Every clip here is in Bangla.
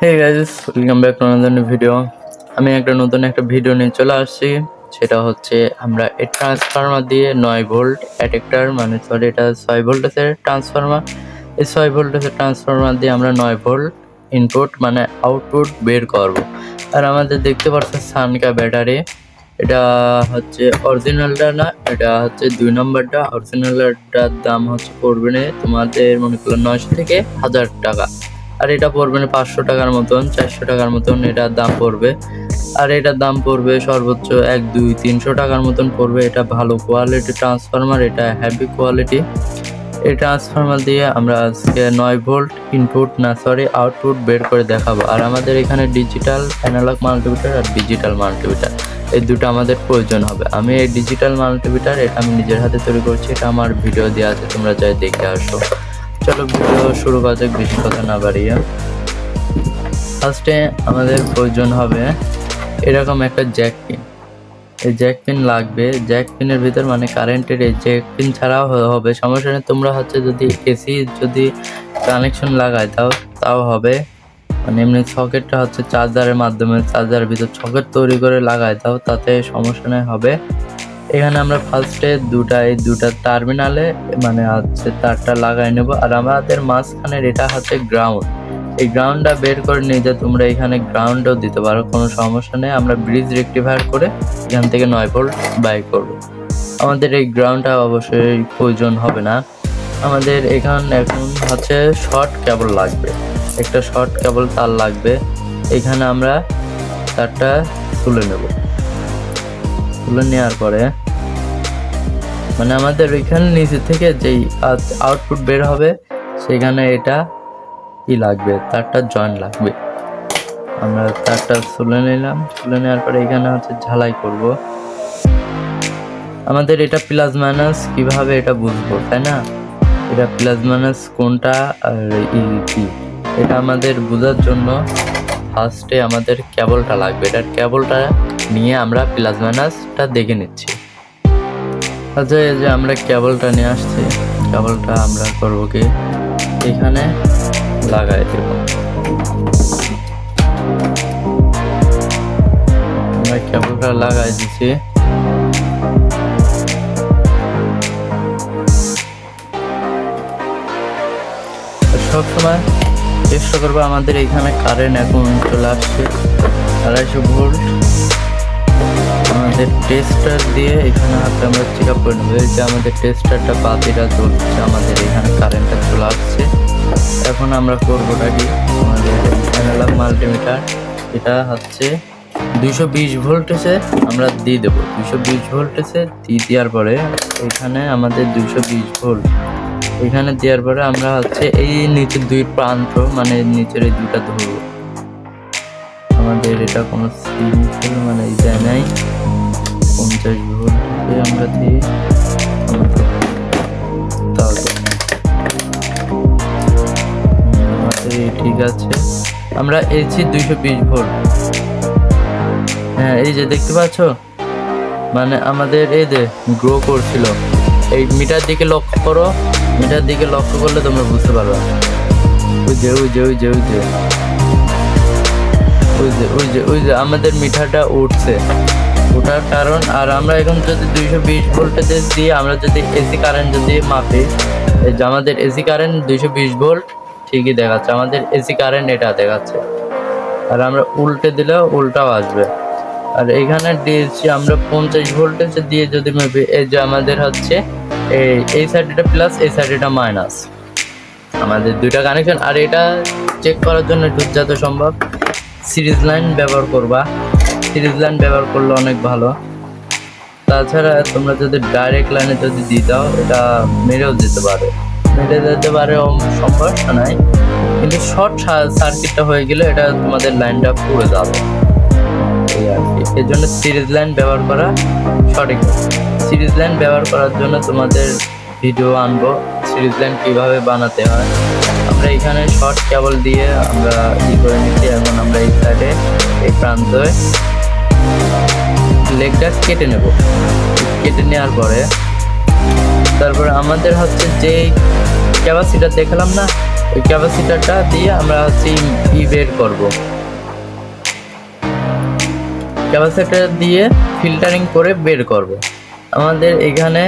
Hey guys welcome back to another video আমি একটা নতুন একটা ভিডিও নিয়ে চলে আসছি। সেটা হচ্ছে আমরা এই ট্রান্সফরমার দিয়ে নয় ভোল্ট অ্যাডেক্টার মানে সরি এটা ছয় ভোল্টেজের ট্রান্সফরমার এই ছয় ভোল্টেজের ট্রান্সফরমার দিয়ে আমরা নয় ভোল্ট ইনপুট মানে আউটপুট বের করব। আর আমাদের দেখতে পাচ্ছেন সানকা ব্যাটারি এটা হচ্ছে অরিজিনালটা না, এটা হচ্ছে দুই নম্বরটা। অরিজিনালটার দাম হচ্ছে পড়বে না তোমাদের মনে করো নয়শো থেকে হাজার টাকা। আর এটা পড়বে না পাঁচশো টাকার মতন, চারশো টাকার মতন এটার দাম পড়বে। আর এটার দাম পড়বে সর্বোচ্চ এক, দুই, তিনশো টাকার মতন পড়বে। এটা ভালো কোয়ালিটি ট্রান্সফরমার এটা হ্যাভি কোয়ালিটি এই ট্রান্সফরমার দিয়ে আমরা আজকে নয় ভোল্ট ইনপুট না সরি আউটপুট বের করে দেখাবো। আর আমাদের এখানে ডিজিটাল অ্যানালগ মাল্টিমিটার আর ডিজিটাল মাল্টিমিটার এই দুটো আমাদের প্রয়োজন হবে। আমি এই ডিজিটাল মাল্টিমিটার এটা আমি নিজের হাতে তৈরি করছি, এটা আমার ভিডিও দেওয়া আছে, তোমরা যাই দেখে আসো। চলো ভিডিও শুরু করা যাক বেশি কথা না বাড়িয়ে। ফার্স্টে আমাদের প্রয়োজন হবে এরকম একটা জ্যাক পিন এই জ্যাক পিন লাগবে। জ্যাক পিনের ভিতর মানে কারেন্টের এই জ্যাক পিন ছাড়াও হবে। সমস্যা নেই, তোমরা হচ্ছে যদি এসি যদি কানেকশন লাগাই দাও, তাও হবে। মানে এমনি সকেটটা হচ্ছে চার্জারের মাধ্যমে চার্জারের ভিতর সকেট তৈরি করে লাগাই দাও, তাতে সমস্যা নেই, হবে। এখানে আমরা ফার্স্টে দুটা, এই দুটা টার্মিনালে মানে হচ্ছে তারটা লাগাই নেব আর আমাদের মাঝখানের এটা হচ্ছে গ্রাউন্ড এই গ্রাউন্ডটা বের করে নিয়ে যে তোমরা এখানে গ্রাউন্ডও দিতে পারো, কোনো সমস্যা নেই। আমরা ব্রিজ রেক্টিফায়ার করে এখান থেকে নয় ভোল্ট বাই করব। আমাদের এই গ্রাউন্ডটা অবশ্যই প্রয়োজন হবে না। আমাদের এখান এখন হচ্ছে শর্ট কেবল লাগবে। একটা শর্ট কেবল তার লাগবে। এখানে আমরা তারটা তুলে নেব। তুলে নেওয়ার পরে মানে আমাদের এখানে নিচে থেকে যেই আউটপুট বের হবে, সেখানে এটা কি লাগবে? তারটা জয়েন্ট লাগবে। আমরা তারটা তুলে নিলাম। তুলে নেওয়ার পরে এখানে হচ্ছে ঝালাই করব। আমাদের এটা প্লাস মাইনাস কীভাবে এটা বুঝব, তাই না? এটা প্লাস মাইনাস কোনটা আর কি? এটা আমাদের বোঝার জন্য ফার্স্টে আমাদের কেবলটা লাগবে। এটার কেবলটা নিয়ে আমরা প্লাস মাইনাসটা দেখে নিচ্ছি। আচ্ছা এই যে আমরা কেবলটা নিয়ে আসছি। কেবলটা আমরা করব কি? এখানে লাগাই দেব। আমরা কেবলটা লাগাই দিচ্ছি। সবসময় চেষ্টা করব আমাদের এখানে কারেন্ট এখন চলে আসছে। আড়াইশো ভোল্ট। আমাদের টেস্টার দিয়ে এখানে হাতে আমরা চেক আপ করে নেব। যে আমাদের টেস্টারটা বাতিটা চলছে আমাদের এখানে কারেন্টটা চলে আসছে। এখন আমরা করবোটা কি? আমাদের অ্যানালগ মাল্টিমিটার এটা হচ্ছে দুইশো বিশ ভোল্টেজে আমরা দিয়ে দেবো। দুইশো বিশ ভোল্টেজে দিয়ে দেওয়ার পরে এখানে আমাদের দুইশো বিশ ভোল্ট। এখানে দেওয়ার পরে আমরা হচ্ছে এই নিচের দুই প্রান্ত মানে নিচের এই দুইটা ধরবো। আমাদের এটা কোনো সিম্পল মানে যায় নাই। পঞ্চাশ ভোল্টে আমরা দিই ঠিক আছে। আমরা এসি দুইশো বিশ ভোল্ট। হ্যাঁ এই যে দেখতে পাচ্ছ? মানে আমাদের এই যে গ্রো করছিল। এই মিটার দিকে লক্ষ্য করো। মিটার দিকে লক্ষ্য করলে তোমরা বুঝতে পারবে। ওই যে ওই যে ওই যে ওই যে। ওই যে ওই যে ওই যে, আমাদের মিঠাটা উঠছে। ওঠার কারণ, আর আমরা এখন যদি দুইশো বিশ ভোল্টেজে দিয়ে আমরা যদি এসি কারেন্ট যদি মাপি যে আমাদের এসি কারেন্ট দুইশো বিশ ভোল্ট, ঠিকই দেখাচ্ছে। আমাদের এসি কারেন্ট এটা দেখাচ্ছে। আর আমরা উল্টে দিলেও উল্টাও আসবে। আর এখানে দিয়েছি আমরা পঞ্চাশ ভোল্টেজে দিয়ে যদি মেপি, এই যে আমাদের হচ্ছে এই এই সাইডটা প্লাস এই সাইডটা মাইনাস আমাদের দুইটা কানেকশন আর এটা চেক করার জন্য যত সম্ভব। সিরিজ লাইন ব্যবহার করবা। সিরিজ লাইন ব্যবহার করলে অনেক ভালো। তাছাড়া তোমরা যদি ডাইরেক্ট লাইনে যদি দিয়ে দাও, এটা মেরেও যেতে পারে। মেরে যেতে পারে সমস্যা নাই। কিন্তু শর্ট সার্কিটটা হয়ে গেলে এটা তোমাদের লাইনটা পুড়ে যাবে। এই আর কি। এর জন্য সিরিজ লাইন ব্যবহার করা সঠিক সিরিজ লাইন ব্যবহার করার জন্য তোমাদের ভিডিও আনব। সিরিজ লাইন কীভাবে বানাতে হয়। আমরা এখানে শর্ট কেবল দিয়ে আমরা ই করে নিচ্ছি। এখন আমরা এই সাইডে এই প্রান্তে লেগটা কেটে নেব। কেটে নেওয়ার পরে তারপরে আমাদের হচ্ছে যে ক্যাপাসিটার দেখালাম না, ওই ক্যাপাসিটারটা দিয়ে আমরা হচ্ছে ই বের করব। ক্যাপাসিটার দিয়ে ফিল্টারিং করে বের করব। আমাদের এখানে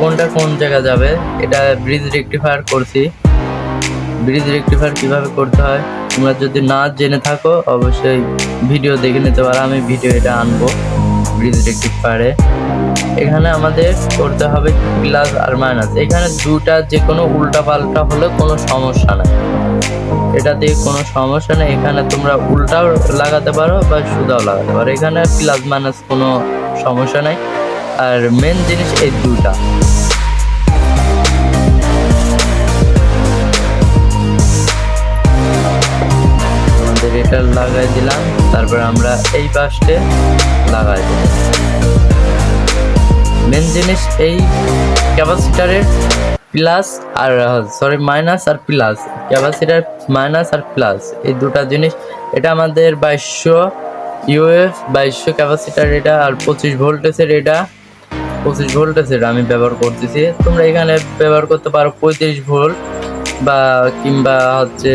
কোনটা কোন জায়গা যাবে, এটা ব্রিজ রেকটিফায়ার করছি। ব্রিজ রেকটিফায়ার কীভাবে করতে হয়, তোমরা যদি না জেনে থাকো, অবশ্যই ভিডিও দেখে নিতে পারো, আমি ভিডিও এটা আনব ব্রিজ রেকটিফায়ারে এখানে আমাদের করতে হবে প্লাস আর মাইনাস এখানে দুটা যে কোনো উল্টা পাল্টা হলে কোনো সমস্যা নাই। এটা দিয়ে কোনো সমস্যা নেই। এখানে তোমরা উল্টাও লাগাতে পারো বা সুদাও লাগাতে পারো। এখানে প্লাস মাইনাস কোনো সমস্যা নাই। আর মেন জিনিস এই দুটা আমাদের এটা লাগাই দিলাম। তারপর আমরা এই পাশে লাগাই দিলাম মেন জিনিস এই ক্যাপাসিটারের প্লাস আর সরি মাইনাস আর প্লাস ক্যাপাসিটার মাইনাস আর প্লাস এই দুটা জিনিস, এটা আমাদের বাইশশো ইউএফ বাইশশো ক্যাপাসিটার এটা আর পঁচিশ ভোল্টেজের এটা, পঁচিশ ভোল্টেজের আমি ব্যবহার করতেছি। তোমরা এখানে ব্যবহার করতে পারো পঁয়ত্রিশ ভোল্ট বা কিংবা হচ্ছে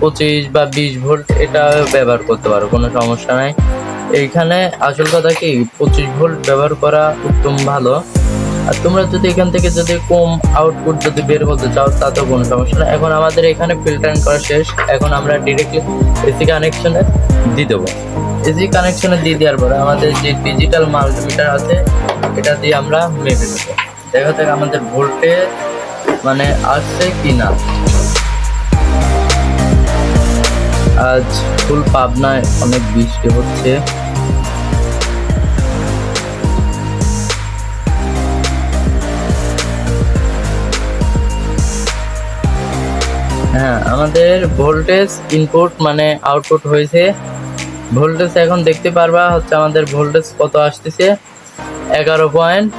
পঁচিশ বা বিশ ভোল্ট এটা ব্যবহার করতে পারো, কোনো সমস্যা নাই। এইখানে আসল কথা কি, পঁচিশ ভোল্ট ব্যবহার করা উত্তম ভালো। আর তোমরা যদি এখান থেকে যদি কম আউটপুট যদি বের করতে চাও, তাতেও কোনো সমস্যা না এখন আমাদের এখানে ফিল্টারিং করা শেষ। এখন আমরা ডিরেক্টলি এসি কানেকশনে দিয়ে দেবো। এসি কানেকশনে দিয়ে দেওয়ার পরে আমাদের যে ডিজিটাল মাল্টিমিটার আছে, এটা দিয়ে আমরা মেপে দেবো দেখা যাক আমাদের ভোল্টে মানে আসছে কি না আজ ফুল পাবনায় অনেক বৃষ্টি হচ্ছে। হ্যাঁ আমাদের ভোল্টেজ ইনপুট মানে আউটপুট হয়েছে। ভোল্টেজ এখন দেখতে পারবা হচ্ছে আমাদের ভোল্টেজ কত আসতেছে? এগারো পয়েন্ট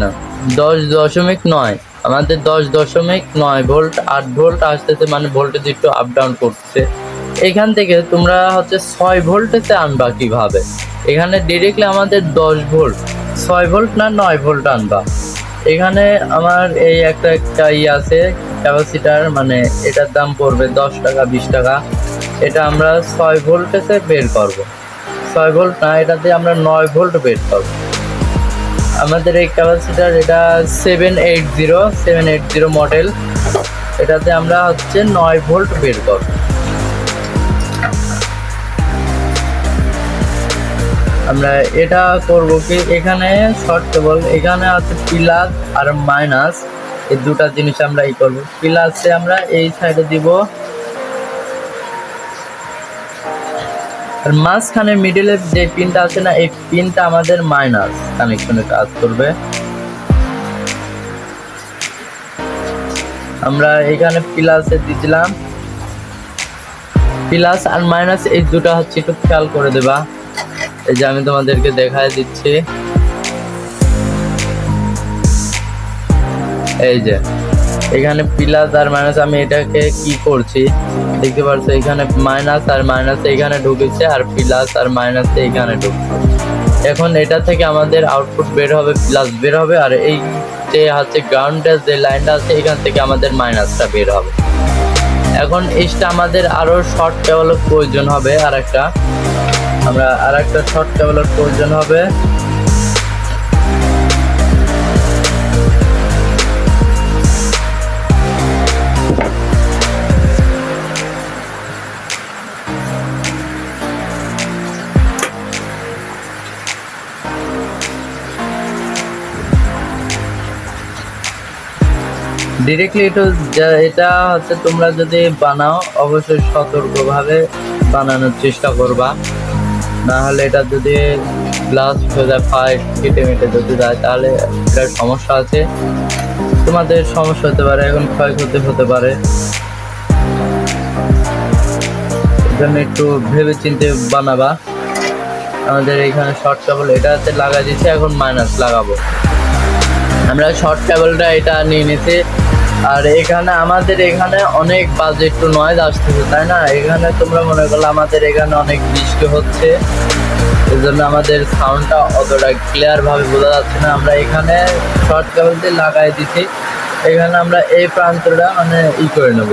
না, দশ দশমিক নয়। আমাদের দশ দশমিক নয় ভোল্ট আট ভোল্ট আসতেছে মানে ভোল্টেজ একটু আপ ডাউন করছে এখান থেকে তোমরা হচ্ছে ছয় ভোল্টেতে আনবা কীভাবে? এখানে ডিরেক্টলি আমাদের দশ ভোল্ট ছয় ভোল্ট না নয় ভোল্ট আনবা? এখানে আমার এই একটা একটা ই আছে ক্যাপাসিটার মানে এটার দাম পড়বে দশ টাকা, বিশ টাকা। এটা আমরা ছয় ভোল্টেজে বের করব। ছয় ভোল্ট না এটাতে আমরা নয় ভোল্ট বের করব। আমাদের এই ক্যাপাসিটার এটা seven eight zero, seven eight zero model. এটাতে আমরা হচ্ছে নয় ভোল্ট বের করব। আমরা এটা করব কি, এখানে শর্ট কেবল এখানে আছে প্লাস আর মাইনাস এই দুটা জিনিস আমরা এই করব। প্লাসে আমরা এই সাইডে দিব। আর মাঝখানে মিডিলের যে পিনটা আছে না, এই পিনটা আমাদের মাইনাস কানেকশনে কাজ করবে। আমরা এখানে প্লাসে দিছিলাম। প্লাস আর মাইনাস এই দুটো হচ্ছে একটু খেয়াল করে দেবা। এই যে আমি তোমাদেরকে দেখায় দিচ্ছি। এই যে, এখানে প্লাস আর মাইনাস আমি এটাকে কি করছি? দেখতে পাচ্ছ এখানে মাইনাস আর মাইনাস এখানে ঢুকেছে আর প্লাস আর মাইনাস এখানে ঢুকছে। এখন এটা থেকে আমাদের আউটপুট বের হবে প্লাস বের হবে আর এই যে হচ্ছে গ্রাউন্ডের যে লাইনটা আছে, এখান থেকে আমাদের মাইনাসটা বের হবে। এখন এইটা আমাদের আরও শর্ট কেবলের প্রয়োজন হবে আর একটা আমরা আর একটা শর্ট কেবলের প্রয়োজন হবে। ডিরেক্টলি এটা এটা হচ্ছে তোমরা যদি বানাও, অবশ্যই সতর্কভাবে বানানোর চেষ্টা করবা। না হলে এটা যদি হয়ে যায় ফাইট কেটে মেটে যদি যায় তাহলে এটার সমস্যা আছে। তোমাদের সমস্যা হতে পারে, এখন ক্ষয়ক্ষতি হতে পারে। জন্য একটু ভেবে চিন্তে বানাবা। আমাদের এখানে শর্ট কেবল এটাতে লাগাই দিচ্ছে এখন মাইনাস লাগাবো। আমরা শর্ট কেবলটা এটা নিয়ে নিছি আর এখানে আমাদের এখানে অনেক বাজে একটু নয়েজ আসতেছে, তাই না? এখানে তোমরা মনে করলে আমাদের এখানে অনেক বৃষ্টি হচ্ছে। এই জন্য আমাদের সাউন্ডটা অতটা ক্লিয়ার ভাবে বোঝা যাচ্ছে না। আমরা এখানে শর্ট কেবল দিয়ে লাগাই দিছি। এখানে আমরা এই প্রান্তটা মানে ই করে নেব,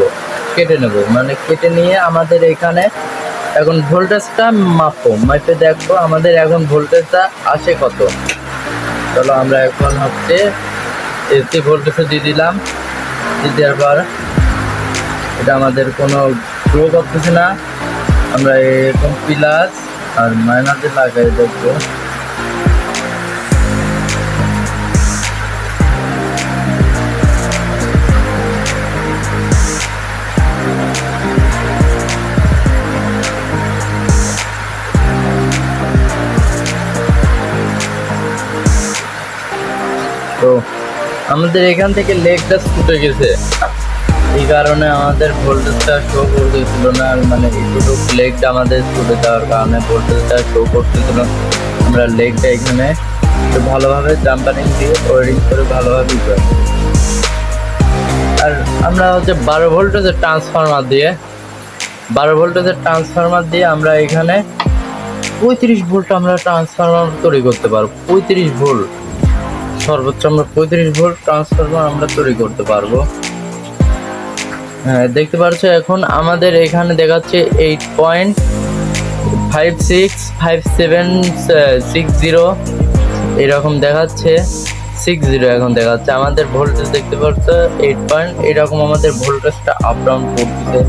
কেটে নেব। মানে কেটে নিয়ে আমাদের এখানে এখন ভোল্টেজটা মাপবো। মাপে দেখব আমাদের এখন ভোল্টেজটা আসে কত। চলো আমরা এখন হচ্ছে এসি ভোল্টেজে দিয়ে দিলাম। দেওয়ার পর এটা আমাদের কোনো গ্রো করতেছে না। আমরা এরকম প্লাস আর মাইনাসে লাগাই দেখব। তো আমাদের এখান থেকে লেগটা ছুটে গেছে এই কারণে আমাদের ভোল্টেজটা শো করতেছিল না মানে একটু লেগটা আমাদের ছুটে যাওয়ার কারণে ভোল্টেজটা শো করতেছিল। আমরা লেগটা এখানে ভালোভাবে জাম্পারিং দিয়ে ওয়ারিং করে ভালোভাবে। আর আমরা হচ্ছে বারো ভোল্টেজের ট্রান্সফরমার দিয়ে বারো ভোল্টেজের ট্রান্সফরমার দিয়ে আমরা এখানে পঁয়ত্রিশ ভোল্ট আমরা ট্রান্সফরমার তৈরি করতে পারব পঁয়ত্রিশ ভোল্ট সর্বোচ্চ আমরা পঁয়ত্রিশ ভোল্ট ট্রান্সফরমার আমরা তৈরি করতে পারব। হ্যাঁ দেখতে পাচ্ছ এখন আমাদের এখানে দেখাচ্ছে eight point five six five seven six zero এরকম দেখাচ্ছে সিক্স জিরো এখন দেখাচ্ছে। আমাদের ভোল্টেজ দেখতে পাচ্ছ এইট পয়েন্ট এরকম আমাদের ভোল্টেজটা আপ ডাউন করতেছে।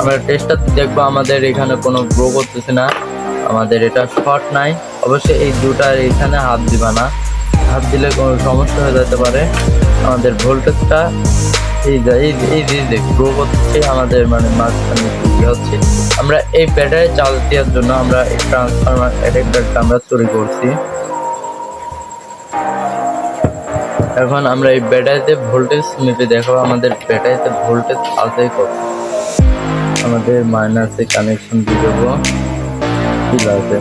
আমরা টেস্টটা দেখব, আমাদের এখানে কোনো গ্রো করতেছে না। আমাদের এটা শর্ট নাই। অবশ্যই এই দুটার এখানে হাত দিবা না। হাত দিলে সমস্যা হয়ে যেতে পারে। আমাদের ভোল্টেজটা, এই এই যে গ্রো করছে, আমাদের মানে মাঝখানে কি হচ্ছে আমরা এই ব্যাটারি চার্জ দেওয়ার জন্য আমরা এই ট্রান্সফরমার অ্যাডাপ্টারটা আমরা তৈরি করছি। এখন আমরা এই ব্যাটারিতে ভোল্টেজ মেপে দেখো আমাদের ব্যাটারিতে ভোল্টেজ আছে কত? আমাদের মাইনাসে কানেকশন দিয়ে দেবো। ঠিক আছে।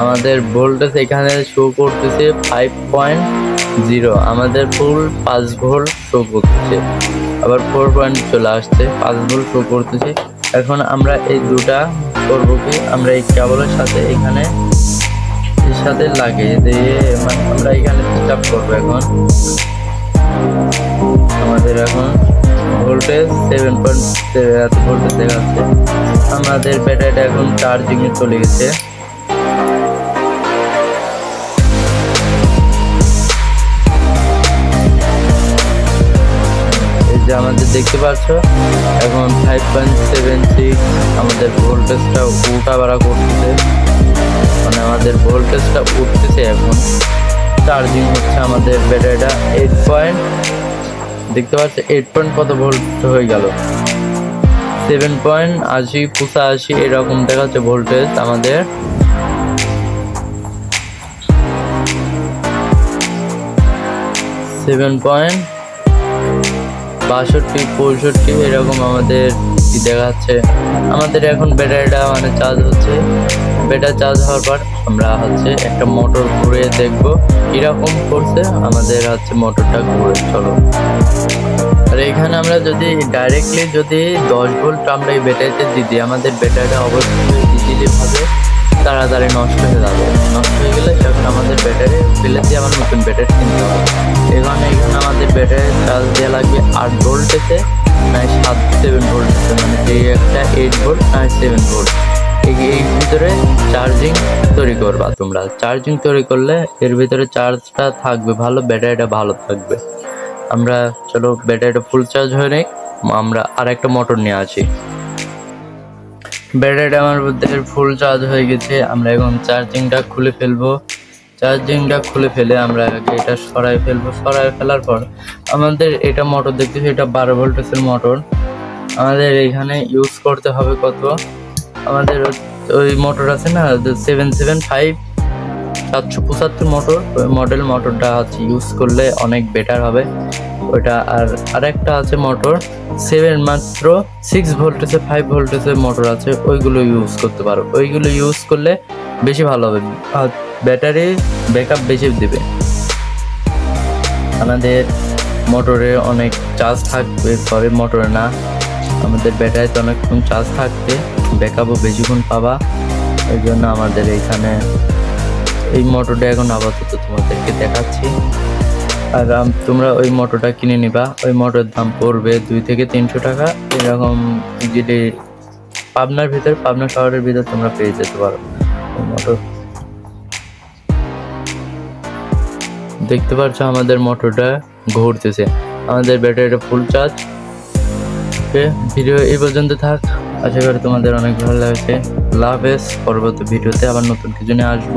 আমাদের ভোল্টেজ এখানে শো করতেছে ফাইভ পয়েন্ট জিরো আমাদের ফুল পাঁচ ভোল্ট শো করতেছে। আবার ফোর পয়েন্ট চলে আসছে, পাঁচ ভোল্ট শো করতেছে। এখন আমরা এই দুটা করব কি? আমরা এই কেবলের সাথে এখানে এর সাথে লাগিয়ে দিয়ে মানে আমরা এখানে পিক করব এখন। আমাদের এখন ভোল্টেজ সেভেন পয়েন্ট ভোল্টেজ দেখাচ্ছে। আমাদের ব্যাটারিটা এখন চার্জিংয়ে চলে গেছে। যে আমাদের দেখতে পাচ্ছ, এখন ফাইভ পয়েন্ট সেভেন সিক্স আমাদের ভোল্টেজটা উল্টা বাড়া করতেছে। মানে আমাদের ভোল্টেজটা উঠতেছে এখন। চার্জিং হচ্ছে আমাদের ব্যাটারিটা এইট পয়েন্ট দেখতে পাচ্ছ এইট পয়েন্ট কত ভোল্ট হয়ে গেল। সেভেন পয়েন্ট আশি, পঁচাশি, এরকম দেখাচ্ছে ভোল্টেজ আমাদের। সেভেন পয়েন্ট বাষট্টি, পঁয়ষট্টি, এরকম আমাদের দেখাচ্ছে। আমাদের এখন ব্যাটারিটা মানে চার্জ হচ্ছে। ব্যাটারি চার্জ হওয়ার পর আমরা হচ্ছে একটা মোটর ঘুরে দেখব। কীরকম করছে আমাদের হচ্ছে মোটরটা ঘুরে চলো আর এখানে আমরা যদি ডাইরেক্টলি যদি দশ ভোল্ট আমরা এই ব্যাটারিতে দিয়ে দিই, আমাদের ব্যাটারিটা অবশ্যই ইজিলি ভাবে তাড়াতাড়ি নষ্ট হয়ে যাবে। নষ্ট হয়ে গেলে এখন আমাদের ব্যাটারি ফেলে দিয়ে আমার নতুন ব্যাটারি কিনতে হবে। এখানে এখানে আমাদের ব্যাটারি চার্জ দেওয়া লাগবে আট ভোল্টেতে নয় সাত সেভেন ভোল্টেতে মানে এই একটা এইট ভোল্ট নয় সেভেন ভোল্ট এই এই ভিতরে চার্জিং তৈরি করবা তোমরা। চার্জিং তৈরি করলে এর ভিতরে চার্জটা থাকবে ভালো ব্যাটারিটা ভালো থাকবে। আমরা, চলো ব্যাটারিটা ফুল চার্জ হয়ে নেই। আমরা আর একটা মোটর নিয়ে আসি। ব্যাটারিটা আমার ফুল চার্জ হয়ে গেছে। আমরা এখন চার্জিংটা খুলে ফেলব। চার্জিংটা খুলে ফেলে আমরা এটা সরাই ফেলব। সরাই ফেলার পর আমাদের এটা মোটর দেখতেছি, এটা বারো ভোল্টেজের মোটর আমাদের এখানে ইউজ করতে হবে কত? আমাদের ওই মোটর আছে না সেভেন সেভেন ফাইভ সাতশো পঁচাত্তর মোটর ওই মডেল মোটরটা হচ্ছে ইউজ করলে অনেক বেটার হবে। ওইটা আর আরেকটা আছে মোটর সেভেন মাত্র সিক্স ভোল্টেজে ফাইভ ভোল্টেজের মোটর আছে, ওইগুলো ইউজ করতে পারো। ওইগুলো ইউজ করলে বেশি ভালো হবে। আর ব্যাটারি ব্যাকআপ বেশি দেবে। আমাদের মোটরে অনেক চার্জ থাকবে তবে মোটরে না। আমাদের ব্যাটারিতে অনেকক্ষণ চার্জ থাকবে ব্যাকআপও বেশিক্ষণ পাবা। এই জন্য আমাদের এখানে এই মোটরটা এখন আপাতত তোমাদেরকে দেখাচ্ছি। আর তোমরা ওই মোটরটা কিনে নিবা। ওই মোটরের দাম পড়বে দুই থেকে তিনশো টাকা। এরকম যদি পাবনার ভিতর, পাবনা শহরের ভিতর তোমরা পেয়ে যেতে পারো মোটর। দেখতে পাচ্ছ আমাদের মোটরটা ঘুরতেছে। আমাদের ব্যাটারিটা ফুল চার্জ ভিডিও এই পর্যন্ত থাক। আশা করি তোমাদের অনেক ভালো লাগছে। লাভ এস পরবর্তী ভিডিওতে আবার নতুন কিছু নিয়ে আসব।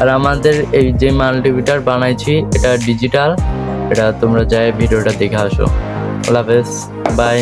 আর আমাদের এই যে মাল্টিমিটার বানাইছি, এটা ডিজিটাল এটা তোমরা যাই ভিডিওটা দেখে আসো। আল্লাহ হাফেজ। বাই